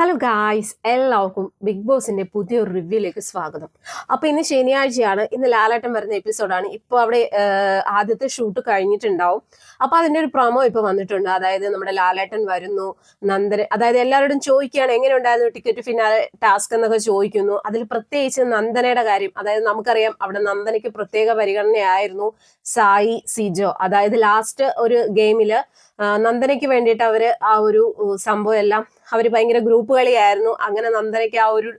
Hello guys എല്ലാവർക്കും big ബോസിന്റെ പുതിയൊരു റിവ്യൂയിലേക്ക് സ്വാഗതം. അപ്പൊ ഇന്ന് ശനിയാഴ്ചയാണ്. ഇന്ന് ലാലാട്ടം വരുന്ന എപ്പിസോഡാണ് ഇപ്പൊ അവിടെ ആദ്യത്തെ ഷൂട്ട് കഴിഞ്ഞിട്ടുണ്ടാവും. അപ്പൊ അതിന്റെ ഒരു പ്രൊമോ ഇപ്പൊ വന്നിട്ടുണ്ട്. അതായത് നമ്മുടെ ലാലേട്ടൻ വരുന്നു. നന്ദന അതായത് എല്ലാവരോടും ചോദിക്കുകയാണ് എങ്ങനെ ഉണ്ടായിരുന്നു ടിക്കറ്റ് ഫിനാലെ ടാസ്ക് എന്നൊക്കെ ചോദിക്കുന്നു. അതിൽ പ്രത്യേകിച്ച് നന്ദനയുടെ കാര്യം അതായത് നമുക്കറിയാം അവിടെ നന്ദനയ്ക്ക് പ്രത്യേക പരിഗണനയായിരുന്നു സായി സിജോ. അതായത് ലാസ്റ്റ് ഒരു ഗെയിമിൽ ആ, നന്ദനയ്ക്ക് വേണ്ടിയിട്ട് അവർ ആ ഒരു സംഭവം എല്ലാം അവർ ഭയങ്കര ഗ്രൂപ്പ് കളിയായിരുന്നു. അങ്ങനെ നന്ദനയ്ക്ക് ആ ഒരു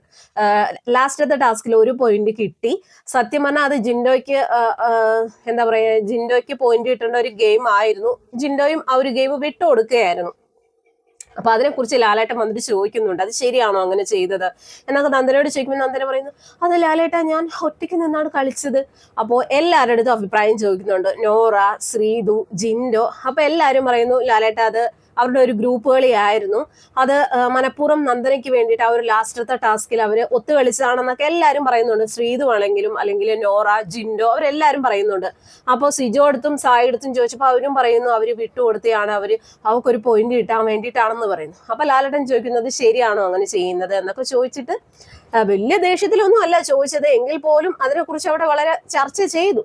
ലാസ്റ്റ് ലാസ്റ്റത്തെ ടാസ്കിൽ ഒരു പോയിന്റ് കിട്ടി. സത്യം പറഞ്ഞാൽ അത് ജിൻഡോയ്ക്ക് എന്താ പറയാ ജിൻഡോയ്ക്ക് പോയിന്റ് കിട്ടേണ്ട ഒരു ഗെയിം ആയിരുന്നു. ജിൻഡോയും ആ ഒരു ഗെയിം വിട്ടുകൊടുക്കുകയായിരുന്നു അപ്പൊ അതിനെക്കുറിച്ച് ലാലേട്ടൻ വന്നിട്ട് ചോദിക്കുന്നുണ്ട്. അത് ശരിയാണോ അങ്ങനെ ചെയ്തത്? എന്നൊക്കെ നന്ദനോട് ചോദിക്കുമ്പോൾ നന്ദന പറയുന്നു അത് ലാലേട്ട ഞാൻ ഒറ്റയ്ക്ക് നിന്നാണ് കളിച്ചത്. അപ്പോൾ എല്ലാവരുടെ അടുത്തും അഭിപ്രായം ചോദിക്കുന്നുണ്ട്. നോറ ശ്രീതു ജിൻഡോ അപ്പൊ എല്ലാവരും പറയുന്നു ലാലേട്ട അത് അവരുടെ ഒരു ഗ്രൂപ്പ് കളിയായിരുന്നു അത് മനഃപൂർവം നന്ദനയ്ക്ക് വേണ്ടിയിട്ട് ആ ഒരു ലാസ്റ്റത്തെ ടാസ്കിൽ അവർ ഒത്തു കളിച്ചതാണെന്നൊക്കെ എല്ലാവരും പറയുന്നുണ്ട്. ശ്രീതു ആണെങ്കിലും അല്ലെങ്കിൽ നോറ ജിൻഡോ അവരെല്ലാവരും പറയുന്നുണ്ട്. അപ്പോൾ സിജോ എടുത്തും സായി എടുത്തും ചോദിച്ചപ്പോൾ അവരും പറയുന്നു അവർ വിട്ടുകൊടുത്തിയാണ് അവർ അവർക്കൊരു പോയിന്റ് കിട്ടാൻ വേണ്ടിയിട്ടാണെന്ന് പറയുന്നു. അപ്പോൾ ലാലട്ടൻ ചോദിക്കുന്നത് ശരിയാണോ അങ്ങനെ ചെയ്യുന്നത് എന്നൊക്കെ ചോദിച്ചിട്ട് വലിയ ദേഷ്യത്തിലൊന്നും അല്ല ചോദിച്ചത്. എങ്കിൽ പോലും അതിനെക്കുറിച്ച് അവിടെ വളരെ ചർച്ച ചെയ്തു.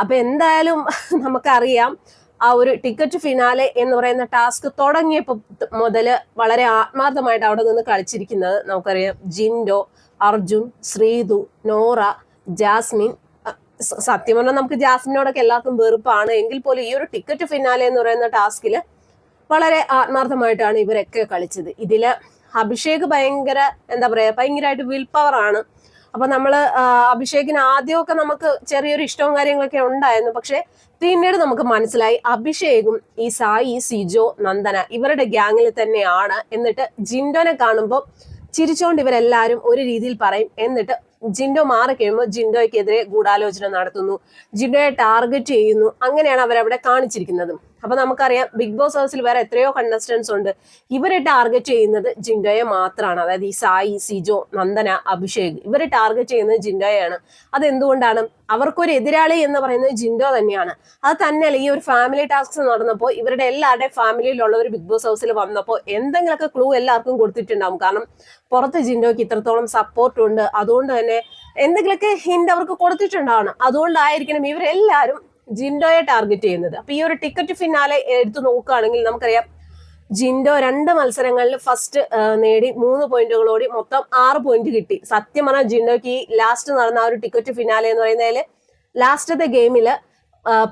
അപ്പൊ എന്തായാലും നമുക്കറിയാം ആ ഒരു ടിക്കറ്റ് ഫിനാലെ എന്ന് പറയുന്ന ടാസ്ക് തുടങ്ങിയപ്പോൾ മുതൽ വളരെ ആത്മാർത്ഥമായിട്ട് അവിടെ നിന്ന് കളിച്ചിരിക്കുന്നത് നമുക്കറിയാം ജിൻഡോ അർജുൻ ശ്രീതു നോറ ജാസ്മിൻ. സത്യം പറഞ്ഞാൽ നമുക്ക് ജാസ്മിനോടൊക്കെ എല്ലാവർക്കും വെറുപ്പാണ്. എങ്കിൽ പോലും ഈ ഒരു ടിക്കറ്റ് ഫിനാലെ എന്ന് പറയുന്ന ടാസ്കിൽ വളരെ ആത്മാർത്ഥമായിട്ടാണ് ഇവരൊക്കെ കളിച്ചത്. ഇതിൽ അഭിഷേക് ഭയങ്കര എന്താ പറയുക ഭയങ്കരമായിട്ട് വിൽ പവർ ആണ് അപ്പൊ നമ്മൾ ആ, അഭിഷേകിന് ആദ്യമൊക്കെ നമുക്ക് ചെറിയൊരു ഇഷ്ടവും കാര്യങ്ങളൊക്കെ ഉണ്ടായിരുന്നു. പക്ഷെ പിന്നീട് നമുക്ക് മനസ്സിലായി അഭിഷേകും ഈ സായി സിജോ നന്ദന ഇവരുടെ ഗ്യാങ്ങിൽ തന്നെയാണ് എന്നിട്ട് ജിൻഡോനെ കാണുമ്പോൾ ചിരിച്ചോണ്ട് ഇവരെല്ലാരും ഒരു രീതിയിൽ പറയും. എന്നിട്ട് ജിൻഡോ മാറി കഴിയുമ്പോൾ ജിൻഡോയ്ക്കെതിരെ ഗൂഢാലോചന നടത്തുന്നു. ജിൻഡോയെ ടാർഗറ്റ് ചെയ്യുന്നു. അങ്ങനെയാണ് അവരവിടെ കാണിച്ചിരിക്കുന്നത്. അപ്പൊ നമുക്കറിയാം ബിഗ് ബോസ് ഹൗസിൽ വേറെ എത്രയോ കണ്ടസ്റ്റൻസ് ഉണ്ട്. ഇവരെ ടാർഗറ്റ് ചെയ്യുന്നത് ജിൻഡോയെ മാത്രമാണ് അതായത് ഈ സായി സിജോ നന്ദന അഭിഷേക് ഇവരെ ടാർഗറ്റ് ചെയ്യുന്നത് ജിൻഡോയാണ് അതെന്തുകൊണ്ടാണ്? അവർക്കൊരു എതിരാളി എന്ന് പറയുന്നത് ജിൻഡോ തന്നെയാണ്. അത് തന്നെയല്ല ഈ ഒരു ഫാമിലി ടാസ്ക് നടന്നപ്പോൾ ഇവരുടെ എല്ലാവരുടെയും ഫാമിലിയിലുള്ളവർ ബിഗ് ബോസ് ഹൗസിൽ വന്നപ്പോൾ എന്തെങ്കിലുമൊക്കെ ക്ലൂ എല്ലാവർക്കും കൊടുത്തിട്ടുണ്ടാവും. കാരണം പുറത്ത് ജിൻഡോയ്ക്ക് ഇത്രത്തോളം സപ്പോർട്ടുണ്ട് അതുകൊണ്ട് തന്നെ എന്തെങ്കിലുമൊക്കെ ഹിൻഡ് അവർക്ക് കൊടുത്തിട്ടുണ്ടാവണം. അതുകൊണ്ടായിരിക്കണം ഇവരെല്ലാവരും ജിൻഡോയെ ടാർഗറ്റ് ചെയ്യുന്നത്. അപ്പൊ ഈ ഒരു ടിക്കറ്റ് ഫിനാലെ എടുത്തു നോക്കുകയാണെങ്കിൽ നമുക്കറിയാം ജിൻഡോ രണ്ട് മത്സരങ്ങളിൽ ഫസ്റ്റ് നേടി മൂന്ന് പോയിന്റുകളോടി മൊത്തം ആറ് പോയിന്റ് കിട്ടി. സത്യം പറഞ്ഞാൽ ജിൻഡോയ്ക്ക് ഈ ലാസ്റ്റ് നടന്ന ആ ഒരു ടിക്കറ്റ് ഫിനാലെ എന്ന് പറയുന്നതിൽ ലാസ്റ്റത്തെ ഗെയിമിൽ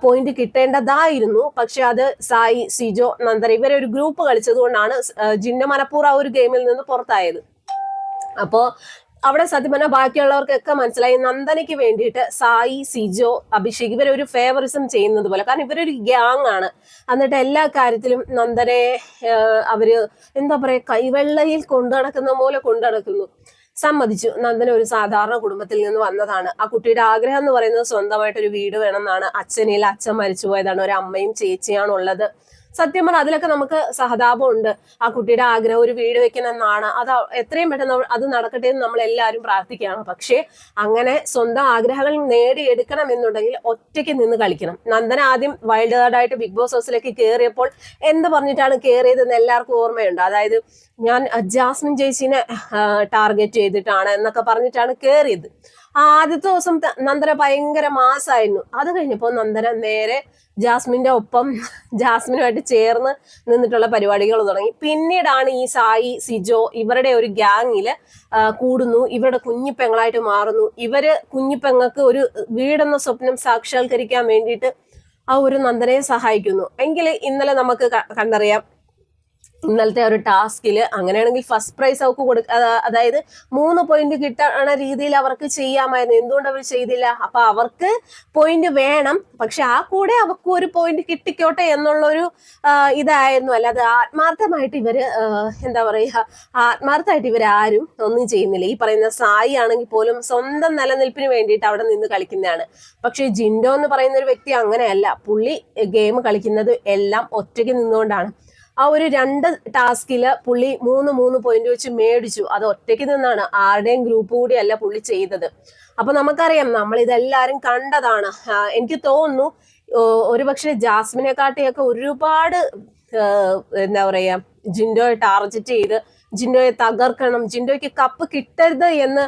പോയിന്റ് കിട്ടേണ്ടതായിരുന്നു. പക്ഷെ അത് സായി സിജോ നന്ദർ ഇവരെ ഒരു ഗ്രൂപ്പ് കളിച്ചത് കൊണ്ടാണ് ജിൻഡോ മനപ്പൂർ ആ ഒരു ഗെയിമിൽ നിന്ന് പുറത്തായത്. അപ്പോ അവിടെ സത്യം പറഞ്ഞാൽ ബാക്കിയുള്ളവർക്കൊക്കെ മനസ്സിലായി. നന്ദനയ്ക്ക് വേണ്ടിയിട്ട് സായി സിജോ അഭിഷേക് ഇവരൊരു ഫേവറിസം ചെയ്യുന്നത് പോലെ. കാരണം ഇവരൊരു ഗ്യാങ് ആണ്. എന്നിട്ട് എല്ലാ കാര്യത്തിലും നന്ദനെ അവർ എന്താ പറയാ കൈവെള്ളയിൽ കൊണ്ടു നടക്കുന്ന പോലെ കൊണ്ടു നടക്കുന്നു. സമ്മതിച്ചു. നന്ദന ഒരു സാധാരണ കുടുംബത്തിൽ നിന്ന് വന്നതാണ്. ആ കുട്ടിയുടെ ആഗ്രഹം എന്ന് പറയുന്നത് സ്വന്തമായിട്ട് ഒരു വീട് വേണമെന്നാണ്. അച്ഛനിൽ അച്ഛൻ മരിച്ചു പോയതാണ് ഒരു അമ്മയും ചേച്ചിയാണ് ഉള്ളത്. സത്യം പറഞ്ഞാൽ അതിലൊക്കെ നമുക്ക് സഹതാപം ഉണ്ട് ആ കുട്ടിയുടെ ആഗ്രഹം ഒരു വീട് വെക്കണം എന്നാണ് അത് എത്രയും പെട്ടെന്ന് അത് നടക്കട്ടെ എന്ന് നമ്മൾ എല്ലാവരും പ്രാർത്ഥിക്കുകയാണ്. പക്ഷേ അങ്ങനെ സ്വന്തം ആഗ്രഹങ്ങൾ നേടിയെടുക്കണം എന്നുണ്ടെങ്കിൽ ഒറ്റയ്ക്ക് നിന്ന് കളിക്കണം. നന്ദന ആദ്യം വൈൽഡ് കാർഡായിട്ട് ബിഗ് ബോസ് ഹൗസിലേക്ക് കയറിയപ്പോൾ എന്ത് പറഞ്ഞിട്ടാണ് കയറിയതെന്ന് എല്ലാവർക്കും ഓർമ്മയുണ്ട്. അതായത് ഞാൻ ജാസ്മിൻ ചേച്ചീനെ ടാർഗറ്റ് ചെയ്തിട്ടാണ് എന്നൊക്കെ പറഞ്ഞിട്ടാണ് കയറിയത്. ആദ്യത്തെ ദിവസം നന്ദന ഭയങ്കര മാസായിരുന്നു. അത് കഴിഞ്ഞപ്പോൾ നന്ദന നേരെ ജാസ്മിന്റെ ഒപ്പം ജാസ്മിനുമായിട്ട് ചേർന്ന് നിന്നിട്ടുള്ള പരിപാടികൾ തുടങ്ങി. പിന്നീടാണ് ഈ സായി സിജോ ഇവരുടെ ഒരു ഗ്യാങ്ങിൽ കൂടുന്നു. ഇവരുടെ കുഞ്ഞിപ്പെങ്ങളായിട്ട് മാറുന്നു. ഇവർ കുഞ്ഞിപ്പെങ്ങൾക്ക് ഒരു വീടെന്ന സ്വപ്നം സാക്ഷാത്കരിക്കാൻ വേണ്ടിയിട്ട് ആ ഒരു നന്ദനയെ സഹായിക്കുന്നു. എങ്കിൽ ഇന്നലെ നമുക്ക് കണ്ടറിയാം ഇന്നലത്തെ ഒരു ടാസ്കിൽ അങ്ങനെയാണെങ്കിൽ ഫസ്റ്റ് പ്രൈസ് അവർക്ക് കൊടുക്ക അതായത് മൂന്ന് പോയിന്റ് കിട്ടണ രീതിയിൽ അവർക്ക് ചെയ്യാമായിരുന്നു. എന്തുകൊണ്ട് അവർ ചെയ്തില്ല? അപ്പൊ അവർക്ക് പോയിന്റ് വേണം. പക്ഷെ ആ കൂടെ അവർക്ക് ഒരു പോയിന്റ് കിട്ടിക്കോട്ടെ എന്നുള്ളൊരു ഇതായിരുന്നു. അല്ലാതെ ആത്മാർത്ഥമായിട്ട് ഇവർ എന്താ പറയുക ആത്മാർത്ഥമായിട്ട് ഇവരാരും ഒന്നും ചെയ്യുന്നില്ല. ഈ പറയുന്ന സായി ആണെങ്കിൽ പോലും സ്വന്തം നിലനിൽപ്പിന് വേണ്ടിയിട്ട് അവിടെ നിന്ന് കളിക്കുന്നതാണ്. പക്ഷെ ജിൻഡോ എന്ന് പറയുന്ന ഒരു വ്യക്തി അങ്ങനെയല്ല. പുള്ളി ഗെയിം കളിക്കുന്നത് എല്ലാം ഒറ്റയ്ക്ക് നിന്നുകൊണ്ടാണ്. ആ ഒരു രണ്ട് ടാസ്കിൽ പുള്ളി മൂന്ന് മൂന്ന് പോയിന്റ് വെച്ച് മേടിച്ചു. അത് ഒറ്റയ്ക്ക് നിന്നാണ്. ആരുടെയും ഗ്രൂപ്പ് കൂടിയല്ല പുള്ളി ചെയ്തത്. അപ്പൊ നമുക്കറിയാം നമ്മൾ ഇതെല്ലാരും കണ്ടതാണ് എനിക്ക് തോന്നുന്നു ഒരു ഒരുപക്ഷെ ജാസ്മിനെ കാട്ടിയൊക്കെ ഒരുപാട് എന്താ പറയാ ജിൻഡോയെ ടാർജറ്റ് ചെയ്ത് ജിൻഡോയെ തകർക്കണം ജിൻഡോയ്ക്ക് കപ്പ് കിട്ടരുത് എന്ന്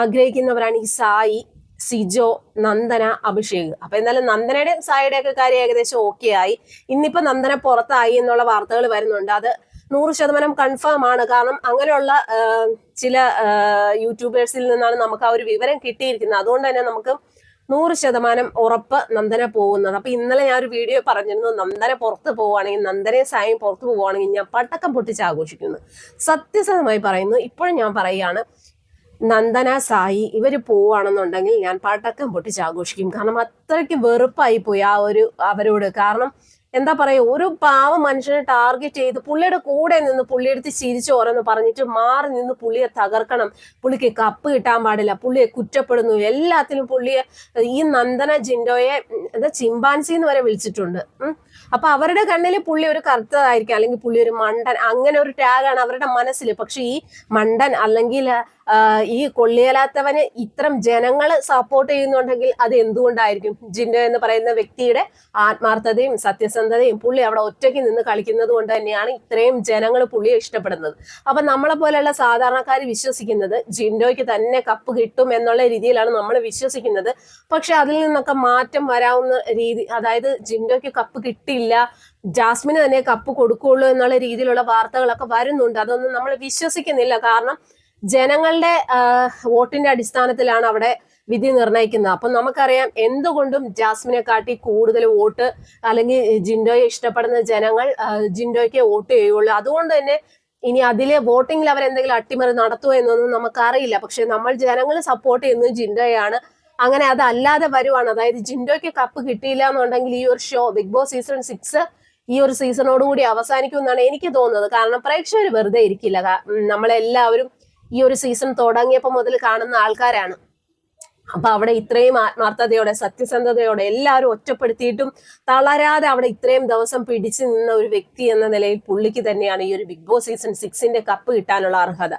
ആഗ്രഹിക്കുന്നവരാണ് ഈ സായി. സിജോ നന്ദന അഭിഷേക്. അപ്പൊ എന്തായാലും നന്ദനയുടെ സായിയുടെയൊക്കെ കാര്യം ഏകദേശം ഓക്കെ ആയി. ഇന്നിപ്പോ നന്ദന പുറത്തായി എന്നുള്ള വാർത്തകൾ വരുന്നുണ്ട്. അത് നൂറ് ശതമാനം കൺഫേം ആണ്. കാരണം അങ്ങനെയുള്ള ചില യൂട്യൂബേഴ്സിൽ നിന്നാണ് നമുക്ക് ആ ഒരു വിവരം കിട്ടിയിരിക്കുന്നത്. അതുകൊണ്ട് തന്നെ നമുക്ക് നൂറ് ശതമാനം ഉറപ്പ് നന്ദന പോകുന്നത്. അപ്പൊ ഇന്നലെ ഞാൻ ഒരു വീഡിയോ പറഞ്ഞിരുന്നു. നന്ദന പുറത്ത് പോവുകയാണെങ്കിൽ നന്ദനയും സായും പുറത്ത് പോവുകയാണെങ്കിൽ ഞാൻ പട്ടക്കം പൊട്ടിച്ച് ആഘോഷിക്കുന്നു. സത്യസന്ധമായി പറയുന്നു. ഇപ്പോഴും ഞാൻ പറയുകയാണ് നന്ദന സായി ഇവർ പോവുകയാണെന്നുണ്ടെങ്കിൽ ഞാൻ പടക്കം പൊട്ടിച്ച് ആഘോഷിക്കും. കാരണം അത്രയ്ക്ക് വെറുപ്പായി പോയി ആ ഒരു അവരോട്. കാരണം എന്താ പറയുക ഒരു പാവ മനുഷ്യനെ ടാർഗറ്റ് ചെയ്ത് പുള്ളിയുടെ കൂടെ നിന്ന് പുള്ളിയെടുത്ത് ചിരിച്ചു ഓരോന്ന് പറഞ്ഞിട്ട് മാറി നിന്ന് പുള്ളിയെ തകർക്കണം. പുള്ളിക്ക് കപ്പ് കിട്ടാൻ പാടില്ല. പുള്ളിയെ കുറ്റപ്പെടുന്നു. എല്ലാത്തിലും പുള്ളിയെ ഈ നന്ദന ജിൻഡോയെ എന്താ ചിമ്പാൻസി എന്ന് വരെ വിളിച്ചിട്ടുണ്ട്. അപ്പൊ അവരുടെ കണ്ണിൽ പുള്ളി ഒരു കറുത്തതായിരിക്കും അല്ലെങ്കിൽ പുള്ളി ഒരു മണ്ടൻ അങ്ങനെ ഒരു ടാഗാണ് അവരുടെ മനസ്സിൽ പക്ഷെ ഈ മണ്ടൻ അല്ലെങ്കിൽ ഈ കൊള്ളിയലാത്തവന് ഇത്തരം ജനങ്ങൾ സപ്പോർട്ട് ചെയ്യുന്നുണ്ടെങ്കിൽ അത് എന്തുകൊണ്ടായിരിക്കും? ജിൻഡോ എന്ന് പറയുന്ന വ്യക്തിയുടെ ആത്മാർത്ഥതയും സത്യസന്ധതയും പുള്ളി അവിടെ ഒറ്റയ്ക്ക് നിന്ന് കളിക്കുന്നത് കൊണ്ട് തന്നെയാണ് ഇത്രയും ജനങ്ങൾ പുള്ളിയെ ഇഷ്ടപ്പെടുന്നത്. അപ്പൊ നമ്മളെ പോലെയുള്ള സാധാരണക്കാർ വിശ്വസിക്കുന്നത് ജിൻഡോയ്ക്ക് തന്നെ കപ്പ് കിട്ടും എന്നുള്ള രീതിയിലാണ് നമ്മൾ വിശ്വസിക്കുന്നത്. പക്ഷെ അതിൽ നിന്നൊക്കെ മാറ്റം വരാവുന്ന രീതി അതായത് ജിൻഡോയ്ക്ക് കപ്പ് കിട്ടില്ല ജാസ്മിന് തന്നെ കപ്പ് കൊടുക്കുള്ളൂ എന്നുള്ള രീതിയിലുള്ള വാർത്തകളൊക്കെ വരുന്നുണ്ട്. അതൊന്നും നമ്മൾ വിശ്വസിക്കുന്നില്ല. കാരണം ജനങ്ങളുടെ വോട്ടിന്റെ അടിസ്ഥാനത്തിലാണ് അവിടെ വിധി നിർണയിക്കുന്നത്. അപ്പം നമുക്കറിയാം എന്തുകൊണ്ടും ജാസ്മിനെ കാട്ടി കൂടുതൽ വോട്ട് അല്ലെങ്കിൽ ജിൻഡോയെ ഇഷ്ടപ്പെടുന്ന ജനങ്ങൾ ജിൻഡോയ്ക്ക് വോട്ട് ചെയ്യുള്ളൂ. അതുകൊണ്ട് തന്നെ ഇനി അതിലെ വോട്ടിങ്ങിൽ അവരെന്തെങ്കിലും അട്ടിമറി നടത്തുമോ എന്നൊന്നും നമുക്കറിയില്ല. പക്ഷെ നമ്മൾ ജനങ്ങൾ സപ്പോർട്ട് ചെയ്യുന്നത് ജിൻഡോയാണ് അങ്ങനെ അതല്ലാതെ വരുവാണ്. അതായത് ജിൻഡോയ്ക്ക് കപ്പ് കിട്ടിയില്ല എന്നുണ്ടെങ്കിൽ ഈ ഒരു show Bigg Boss season six ഈ ഒരു സീസണോടുകൂടി അവസാനിക്കും എന്നാണ് എനിക്ക് തോന്നുന്നത്. കാരണം പ്രേക്ഷകർ വെറുതെ ഇരിക്കില്ല. നമ്മളെല്ലാവരും ഈ ഒരു സീസൺ തുടങ്ങിയപ്പോൾ മുതൽ കാണുന്ന ആൾക്കാരാണ്. അപ്പൊ അവിടെ ഇത്രയും ആത്മാർത്ഥതയോടെ സത്യസന്ധതയോടെ എല്ലാവരും ഒറ്റപ്പെടുത്തിയിട്ടും തളരാതെ അവിടെ ഇത്രയും ദിവസം പിടിച്ചു നിന്ന ഒരു വ്യക്തി എന്ന നിലയിൽ പുള്ളിക്ക് തന്നെയാണ് ഈ ഒരു ബിഗ് ബോസ് സീസൺ സിക്സിന്റെ കപ്പ് കിട്ടാനുള്ള അർഹത.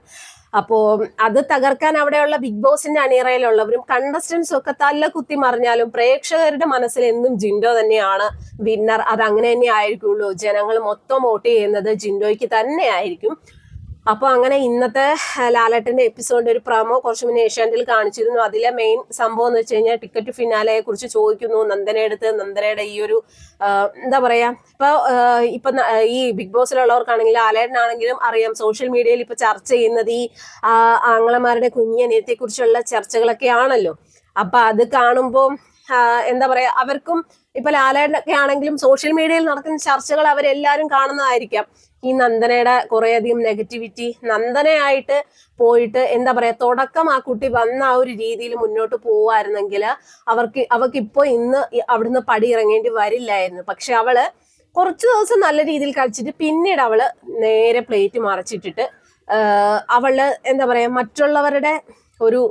അപ്പോ അത് തകർക്കാൻ അവിടെയുള്ള ബിഗ് ബോസിന്റെ അണിയറയിലുള്ളവരും കണ്ടസ്റ്റൻസും ഒക്കെ തല്ല കുത്തി മറിഞ്ഞാലും പ്രേക്ഷകരുടെ മനസ്സിൽ എന്നും ജിൻഡോ തന്നെയാണ് വിന്നർ അത് അങ്ങനെ തന്നെ ആയിരിക്കുള്ളൂ. ജനങ്ങൾ മൊത്തം വോട്ട് ചെയ്യുന്നത് ജിൻഡോയ്ക്ക് തന്നെ ആയിരിക്കും. അപ്പൊ അങ്ങനെ ഇന്നത്തെ ലാലേട്ടന്റെ എപ്പിസോഡിന്റെ ഒരു പ്രമോ കുറച്ച് മുന്നേ ഏഷ്യാനെറ്റിൽ കാണിച്ചിരുന്നു. അതിലെ മെയിൻ സംഭവം എന്ന് വെച്ച് കഴിഞ്ഞാൽ ടിക്കറ്റ് ഫിനാലയെ കുറിച്ച് ചോദിക്കുന്നു. നന്ദനയെടുത്ത് നന്ദനയുടെ ഈ ഒരു എന്താ പറയാ ഇപ്പൊ ഇപ്പൊ ഈ ബിഗ് ബോസിലുള്ളവർക്കാണെങ്കിൽ ലാലേട്ടനാണെങ്കിലും അറിയാം സോഷ്യൽ മീഡിയയിൽ ഇപ്പൊ ചർച്ച ചെയ്യുന്നത് ഈ ആങ്ങളമാരുടെ കുഞ്ഞനിയത്തെ കുറിച്ചുള്ള ചർച്ചകളൊക്കെ ആണല്ലോ അപ്പൊ അത് കാണുമ്പോൾ എന്താ പറയാ അവർക്കും ഇപ്പൊ ലാലേട്ടനൊക്കെ ആണെങ്കിലും സോഷ്യൽ മീഡിയയിൽ നടക്കുന്ന ചർച്ചകൾ അവരെല്ലാരും കാണുന്നതായിരിക്കാം. ഈ നന്ദനയുടെ കുറേയധികം നെഗറ്റിവിറ്റി നന്ദനയായിട്ട് പോയിട്ട് എന്താ പറയാ തുടക്കം ആ കുട്ടി വന്ന ആ ഒരു രീതിയിൽ മുന്നോട്ട് പോവായിരുന്നെങ്കിൽ അവർക്ക് അവർക്ക് ഇപ്പോ ഇന്ന് അവിടുന്ന് പടി ഇറങ്ങേണ്ടി വരില്ലായിരുന്നു. പക്ഷെ അവൾ കുറച്ച് ദിവസം നല്ല രീതിയിൽ കളിച്ചിട്ട് പിന്നീട് അവൾ നേരെ പ്ലേറ്റ് മറച്ചിട്ടിട്ട് അവൾ എന്താ പറയാ മറ്റുള്ളവരുടെ ഒരു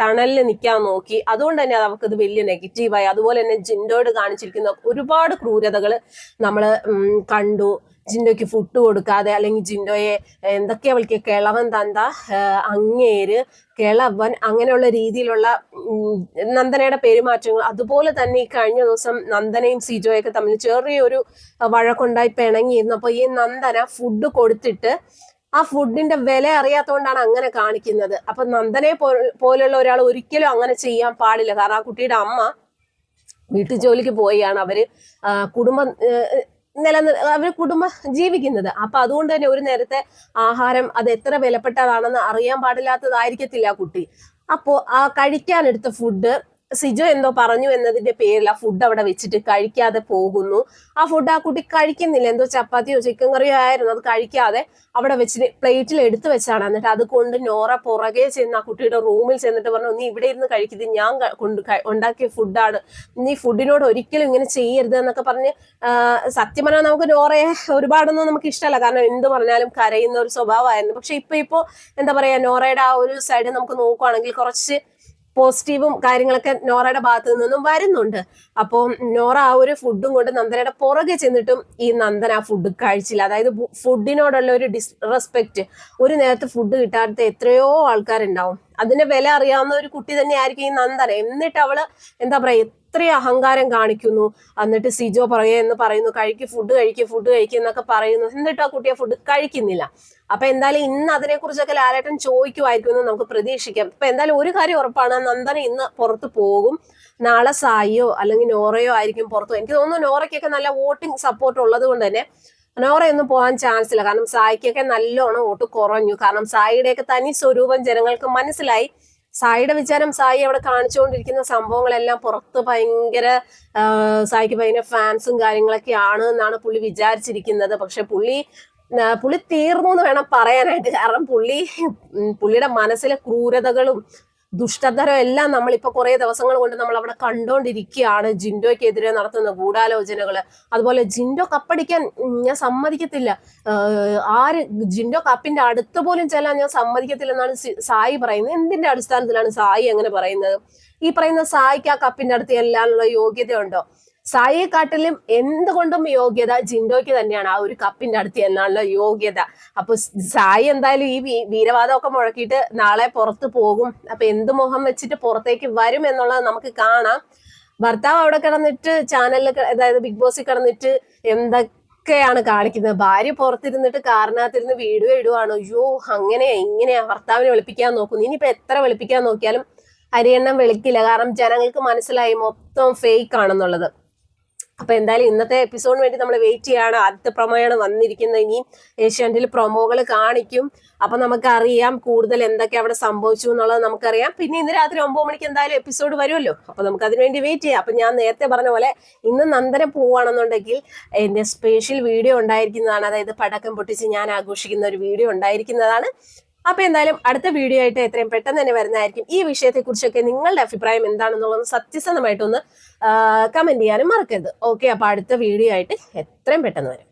തണലിൽ നിൽക്കാൻ നോക്കി. അതുകൊണ്ട് തന്നെ അത് അവൾക്കത് വലിയ നെഗറ്റീവായി അതുപോലെ തന്നെ ജിൻഡോയോട് കാണിച്ചിരിക്കുന്ന ഒരുപാട് ക്രൂരതകൾ നമ്മൾ കണ്ടു. ജിൻഡോയ്ക്ക് ഫുഡ് കൊടുക്കാതെ അല്ലെങ്കിൽ ജിൻഡോയെ എന്തൊക്കെ അവൾക്ക് കിളവൻ തന്ത അങ്ങേര് കിളവൻ അങ്ങനെയുള്ള രീതിയിലുള്ള നന്ദനയുടെ പെരുമാറ്റങ്ങൾ. അതുപോലെ തന്നെ ഈ കഴിഞ്ഞ ദിവസം നന്ദനയും സിജോയൊക്കെ തമ്മിൽ ചെറിയൊരു വഴക്കുണ്ടായി പിണങ്ങിയിരുന്നു. അപ്പോൾ ഈ നന്ദന ഫുഡ് കൊടുത്തിട്ട് ആ ഫുഡിന്റെ വില അറിയാത്തതുകൊണ്ടാണ് അങ്ങനെ കാണിക്കുന്നത്. അപ്പൊ നന്ദനെ പോ- പോലുള്ള ഒരാൾ ഒരിക്കലും അങ്ങനെ ചെയ്യാൻ പാടില്ല. കാരണം ആ കുട്ടിയുടെ അമ്മ വീട്ടു ജോലിക്ക് പോയാണ് അവർ കുടുംബ നിലനിർ അവർ കുടുംബം ജീവിക്കുന്നത്. അപ്പൊ അതുകൊണ്ട് തന്നെ ഒരു നേരത്തെ ആഹാരം അത് എത്ര വിലപ്പെട്ടതാണെന്ന് അറിയാൻ പാടില്ലാത്തതായിരിക്കത്തില്ല ആ കുട്ടി. അപ്പോ ആ കഴിക്കാനെടുത്ത ഫുഡ് സിജോ എന്തോ പറഞ്ഞു എന്നതിന്റെ പേരിൽ ആ ഫുഡ് അവിടെ വെച്ചിട്ട് കഴിക്കാതെ പോകുന്നു. ആ ഫുഡ് ആ കുട്ടി കഴിക്കുന്നില്ല. എന്തോ ചപ്പാത്തിയോ ചിക്കൻ കറിയോ ആയിരുന്നു. അത് കഴിക്കാതെ അവിടെ വെച്ചിട്ട് പ്ലേറ്റിൽ എടുത്തു വെച്ചാണ്. എന്നിട്ട് അത് കൊണ്ട് നോറ പുറകെ ചെന്ന് ആ കുട്ടിയുടെ റൂമിൽ ചെന്നിട്ട് പറഞ്ഞു നീ ഇവിടെ ഇരുന്ന് കഴിക്കുന്നത് ഞാൻ കൊണ്ട് ഉണ്ടാക്കിയ ഫുഡാണ് നീ ഫുഡിനോട് ഒരിക്കലും ഇങ്ങനെ ചെയ്യരുത് എന്നൊക്കെ പറഞ്ഞ് സത്യം പറഞ്ഞാൽ നമുക്ക് നോറയെ ഒരുപാടൊന്നും നമുക്ക് ഇഷ്ടമല്ല. കാരണം എന്ത് പറഞ്ഞാലും കരയുന്ന ഒരു സ്വഭാവമായിരുന്നു. പക്ഷെ ഇപ്പൊ ഇപ്പോ എന്താ പറയാ നോറയുടെ ആ ഒരു സൈഡ് നമുക്ക് നോക്കുവാണെങ്കിൽ കുറച്ച് പോസിറ്റീവും കാര്യങ്ങളൊക്കെ നോറയുടെ ഭാഗത്തു നിന്നും വരുന്നുണ്ട്. അപ്പോൾ നോറ ആ ഒരു ഫുഡും കൊണ്ട് നന്ദനയുടെ പുറകെ ചെന്നിട്ടും ഈ നന്ദൻ ആ ഫുഡ് കഴിച്ചില്ല. അതായത് ഫുഡിനോടുള്ള ഒരു ഡിസ് റെസ്പെക്ട് ഒരു നേരത്തെ ഫുഡ് കിട്ടാത്ത എത്രയോ ആൾക്കാരുണ്ടാവും. അതിന്റെ വില അറിയാവുന്ന ഒരു കുട്ടി തന്നെയായിരിക്കും ഈ നന്ദന എന്നിട്ട് അവൾ എന്താ പറയാ ഇത്രയും അഹങ്കാരം കാണിക്കുന്നു. എന്നിട്ട് സിജോ പറയുക എന്ന് പറയുന്നു കഴിക്ക് ഫുഡ് കഴിക്കുക ഫുഡ് കഴിക്കുക എന്നൊക്കെ പറയുന്നു. എന്നിട്ട് ആ കുട്ടിയെ ഫുഡ് കഴിക്കുന്നില്ല. അപ്പൊ എന്തായാലും ഇന്ന് അതിനെ കുറിച്ചൊക്കെ ലാലേട്ടൻ ചോദിക്കുമായിരിക്കും എന്ന് നമുക്ക് പ്രതീക്ഷിക്കാം. ഇപ്പൊ എന്തായാലും ഒരു കാര്യം ഉറപ്പാണ് നന്ദന ഇന്ന് പുറത്ത് പോകും. നാളെ സായിയോ അല്ലെങ്കിൽ നോറയോ ആയിരിക്കും പുറത്തു. എനിക്ക് തോന്നുന്നു നോറയ്ക്കൊക്കെ നല്ല വോട്ടിംഗ് സപ്പോർട്ട് ഉള്ളത് കൊണ്ട് തന്നെ നോറയൊന്നും പോകാൻ ചാൻസ് ഇല്ല. കാരണം സായിക്കൊക്കെ നല്ലോണം വോട്ട് കുറഞ്ഞു. കാരണം സായിയുടെയൊക്കെ തനി സ്വരൂപം ജനങ്ങൾക്ക് മനസ്സിലായി. സായിയുടെ വിചാരം സായി അവിടെ കാണിച്ചുകൊണ്ടിരിക്കുന്ന സംഭവങ്ങളെല്ലാം പുറത്ത് ഭയങ്കര സായിക്ക് ഭയങ്കര ഫാൻസും കാര്യങ്ങളൊക്കെ ആണ് എന്നാണ് പുള്ളി വിചാരിച്ചിരിക്കുന്നത്. പക്ഷെ പുള്ളി പുള്ളി തീർന്നു എന്ന് വേണം പറയാനായിട്ട്. കാരണം പുള്ളി പുള്ളിയുടെ മനസ്സിലെ ക്രൂരതകളും ദുഷ്ടതരം എല്ലാം നമ്മളിപ്പോ കുറെ ദിവസങ്ങൾ കൊണ്ട് നമ്മൾ അവിടെ കണ്ടോണ്ടിരിക്കുകയാണ്. ജിൻഡോയ്ക്കെതിരെ നടത്തുന്ന ഗൂഢാലോചനകൾ. അതുപോലെ ജിൻഡോ കപ്പടിക്കാൻ ഞാൻ സമ്മതിക്കത്തില്ല. ആര് ജിൻഡോ കപ്പിന്റെ അടുത്ത് പോലും ചെല്ലാൻ ഞാൻ സമ്മതിക്കത്തില്ല എന്നാണ് സായി പറയുന്നത്. എന്തിന്റെ അടിസ്ഥാനത്തിലാണ് സായി അങ്ങനെ പറയുന്നത്? ഈ പറയുന്ന സായിക്ക് ആ കപ്പിന്റെ അടുത്ത് ചെല്ലാനുള്ള യോഗ്യത ഉണ്ടോ സായിയെക്കാട്ടിലും എന്തുകൊണ്ടും യോഗ്യത ജിൻഡോയ്ക്ക് തന്നെയാണ് ആ ഒരു കപ്പിന്റെ അടുത്ത് എന്നാണല്ലോ യോഗ്യത. അപ്പൊ സായി എന്തായാലും ഈ വീരവാദമൊക്കെ മുഴക്കിയിട്ട് നാളെ പുറത്ത് പോകും. അപ്പൊ എന്ത് മുഖം വെച്ചിട്ട് പുറത്തേക്ക് വരും എന്നുള്ളത് നമുക്ക് കാണാം. ഭർത്താവ് അവിടെ കിടന്നിട്ട് ചാനലിൽ അതായത് ബിഗ് ബോസിൽ കിടന്നിട്ട് എന്തൊക്കെയാണ് കാണിക്കുന്നത്? ഭാര്യ പുറത്തിരുന്നിട്ട് കാറിനകത്തിരുന്ന് വീഡിയോ ഇടുവാണ്? അയ്യോ അങ്ങനെയാ ഇങ്ങനെയാ ഭർത്താവിനെ വെളുപ്പിക്കാൻ നോക്കുന്നു. ഇനിയിപ്പോ എത്ര വെളുപ്പിക്കാൻ നോക്കിയാലും അരിയെണ്ണം വിളിക്കില്ല. കാരണം ജനങ്ങൾക്ക് മനസ്സിലായി മൊത്തം ഫേക്ക് ആണെന്നുള്ളത്. അപ്പൊ എന്തായാലും ഇന്നത്തെ എപ്പിസോഡിന് വേണ്ടി നമ്മൾ വെയിറ്റ് ചെയ്യാണ്. ആദ്യത്തെ പ്രൊമോയാണ് വന്നിരിക്കുന്നത്. ഇനിയും ഏഷ്യാനെറ്റിൽ പ്രൊമോകൾ കാണിക്കും. അപ്പൊ നമുക്കറിയാം കൂടുതൽ എന്തൊക്കെ അവിടെ സംഭവിച്ചു എന്നുള്ളത് നമുക്കറിയാം. പിന്നെ ഇന്ന് രാത്രി ഒമ്പത് മണിക്ക് എന്തായാലും എപ്പിസോഡ് വരുമല്ലോ. അപ്പൊ നമുക്ക് അതിന് വേണ്ടി വെയിറ്റ് ചെയ്യാം. അപ്പൊ ഞാൻ നേരത്തെ പറഞ്ഞ പോലെ ഇന്ന് നന്ദനം പോവുകയാണെന്നുണ്ടെങ്കിൽ എന്റെ സ്പെഷ്യൽ വീഡിയോ ഉണ്ടായിരിക്കുന്നതാണ്. അതായത് പടക്കം പൊട്ടിച്ച് ഞാൻ ആഘോഷിക്കുന്ന ഒരു വീഡിയോ ഉണ്ടായിരിക്കുന്നതാണ്. അപ്പൊ എന്തായാലും അടുത്ത വീഡിയോ ആയിട്ട് എത്രയും പെട്ടെന്ന് തന്നെ വരുന്നതായിരിക്കും ഈ വിഷയത്തെ കുറിച്ചൊക്കെ നിങ്ങളുടെ അഭിപ്രായം എന്താണെന്നുള്ളത് സത്യസന്ധമായിട്ടൊന്ന് കമന്റ് ചെയ്യാനും മറക്കരുത്. ഓക്കെ അപ്പൊ അടുത്ത വീഡിയോ ആയിട്ട് എത്രയും പെട്ടെന്ന് വരും.